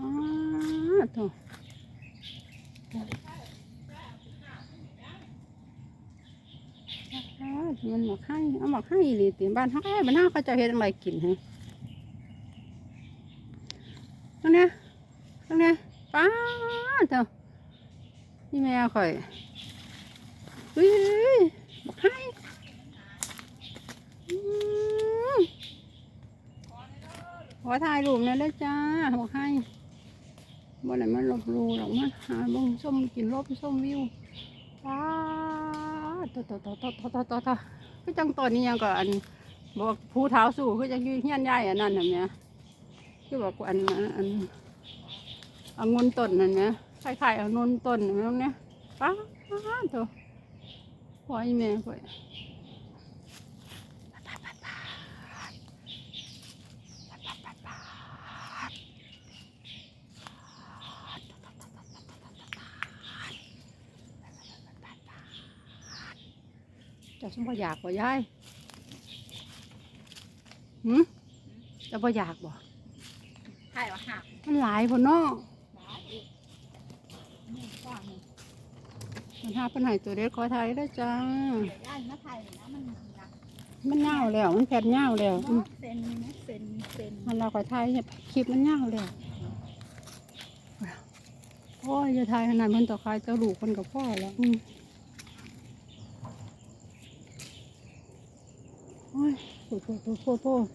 อ๋อถอ๋อมันหมกให้เอาหมกให้อีหลีติบ้านเขาเอ้บ้านเขาเขาจะเฮ็ดอะไรกินฮะตรงเนี้ยตรงเนี้ยป้าดเถอะนี่แม่ข่อยอุ้ยหมกให้ขอถ่ายรูปหน่อยเลยจ้าหมกให้ บ่ไหนมันลบลูหรอกมันหาเบงส้มกินลบส้มวิวป้าต่อต่อต่อต่อต่อต่อต่อต่อคือจังตอนนี้ยังก็อันบอกผู้เท้าสู่คือจังยืนเฮียนใหญ่อันนั้นน่ะเนี่ยคือบอกอันอันอันงุนต้นนั่นเนี่ยคล้ายๆอังุนต้นนั่นเนี่ยป้าดเถอะพ่ออีแม่ข่อ เจะสมบ่อยากบ่ยายหืมเจะบ่อยากบ่ใช่ว่าหักมันหลายพุ่นเนาะหาอีกนี่กว้างนี่มันหาปัญหาตัวเด็กขอไทยได้อจ้าเดี๋ยวได้มาไทยเลยนะมันหนักมันเน่าแล้วมันแผดเน่าแล้วอืมเนาะเซนนะเซนเซนมันเราขอไทยเนี่ยคลิปมันเน่าแล้วโอ้ยจะไทยขนาดมันต่อคายเจ้าลูกคนกับพ่อแล้ว 哎，我我我坐不。